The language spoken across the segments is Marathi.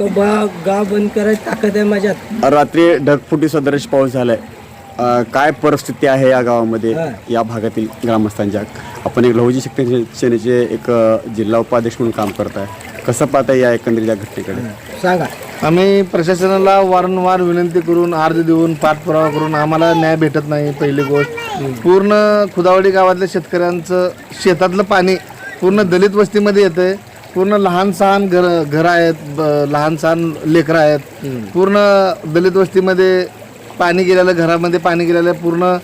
बा गाव बंद करायची ताकद आहे माझ्यात. रात्री ढगफुटी सदृश पाऊस झालाय. अ, काय परिस्थिती आहे या गावामध्ये. या भागातील ग्रामस्थांच्या? आपण एक लहुजी शक्ती सेनेचे एक अ, जिल्हा उपाध्यक्ष म्हणून काम करताय. कसं पाहताय या एकंदरीत या घटनेकडे? सांगा. आम्ही प्रशासनाला वारंवार विनंती करून अर्ज देऊन पाठपुरावा करून आम्हाला न्याय भेटत नाही पहिली गोष्ट. पूर्ण खुदावडी गावातल्या शेतकऱ्यांचं शेतातलं पाणी पूर्ण दलित वस्तीमध्ये येतंय. पूर्ण लहान सहान घर घरं आहेत ब- लहान सहान लेकरं आहेत. पूर्ण दलित वस्तीमध्ये पाणी गेलेलं घरामध्ये पाणी गेलेलं आहे. पूर्ण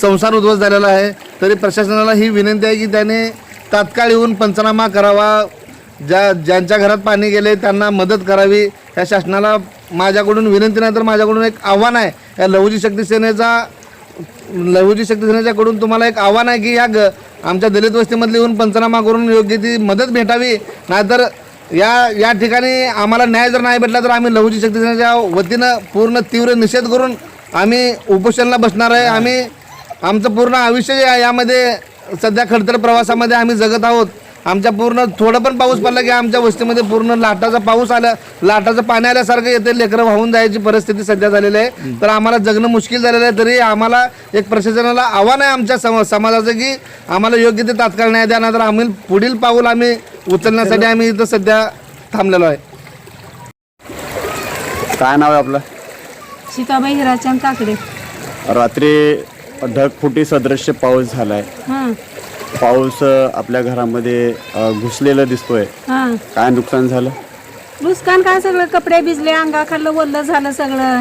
संसार उद्ध्वस्त झालेला आहे. तरी प्रशासनाला ही विनंती आहे की त्याने तात्काळ येऊन पंचनामा करावा. ज्या ज्यांच्या घरात पाणी गेले त्यांना मदत करावी. या शासनाला माझ्याकडून विनंती नाही तर माझ्याकडून एक आव्हान आहे. या लहुजी शक्ती सेनेचा लहुजी शक्तीसेनेच्याकडून तुम्हाला एक आव्हान आहे की या ग आमच्या दलित वस्तीमधले येऊन पंचनामा करून योग्य ती मदत भेटावी. नाहीतर या या ठिकाणी आम्हाला न्याय जर नाही भेटला तर आम्ही लहुजी शक्तीसेनेच्या वतीनं पूर्ण तीव्र निषेध करून आम्ही उपोषणाला बसणार आहे. आम्ही आमचं पूर्ण आयुष्य यामध्ये. सध्या खडतर प्रवासामध्ये आम्ही जगत आहोत. आमच्या पूर्ण थोडं पण पाऊस पडला की आमच्या वस्तीमध्ये पूर्ण लाटाचा पाऊस आला लाटाचं पाणी आल्यासारखं येते लेकरं वाहून जायची परिस्थिती सध्या झालेली आहे. तर आम्हाला जगणं मुश्किल झालेलं आहे तरी आम्हाला एक प्रशासनाला आव्हान आहे आमच्या सम समाजाचं की आम्हाला योग्य ते तात्काळ न्याय द्या नाहीतर आम्ही पुढील पाऊल आम्ही उचलण्यासाठी आम्ही इथं सध्या थांबलेलो आहे. काय नाव आहे आपलं? सीताबाई हिराचंद काकडे. रात्री ढगफुटी सदृश्य पाऊस झालाय. पाऊस आपल्या घरामध्ये घुसलेलं दिसतोय. हां. काय नुकसान झालं? नुकसान काय सगळं? कपडे भिजले अंगाखाल्लं ओलं झालं सगळं.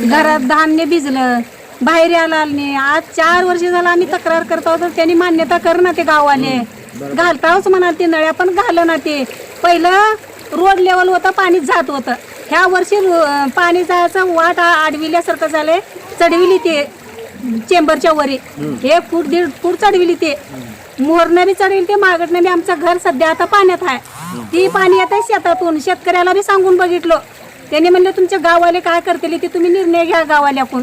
घरात धान्य भिजलं बाहेर यायला आलं नाही. आज चार वर्ष झालं आम्ही तक्रार करतो तर त्यांनी मान्यता कर ना ते गावाने घालताच म्हणा ते नळ्या पण घाल ना ते. पहिलं रोड लेवल होतं पाणी जात होतं. ह्या वर्षी पाणी जायचं वाट आडविल्यासारखं झालंय. चढविली ते. चेंबरच्या वरी. एक फूट दीड फूट चढविली ते. मोरनं बी चढविली ते मागडनं बी आमचं घर सध्या आता पाण्यात आहे. ती पाणी येत आहे शेतातून शेतकऱ्याला बी सांगून बघितलं. त्यांनी म्हणले तुमचे गाववाले काय करतील? ते तुम्ही निर्णय घ्या गावाल्याकून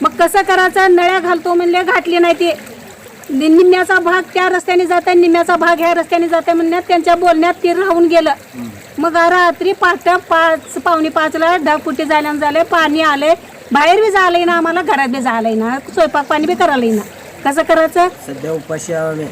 मग कसं करायचं? नळ्या घालतो म्हणले घातली नाही ते. निम्म्याचा भाग त्या रस्त्याने जात आहे निम्म्याचा भाग ह्या रस्त्याने जात आहे म्हणण्यात त्यांच्या बोलण्यात ते राहून गेलं. मग रात्री पहाटे पाच पावणे पाचला ढगफुटी झाल्यानं झाले पाणी आले बाहेर बी झालंय ना आम्हाला घरात बी झालंय ना स्वयंपाक पाणी बी करायला ना कसं करायचं? सध्या उपाशी आहे आम्ही.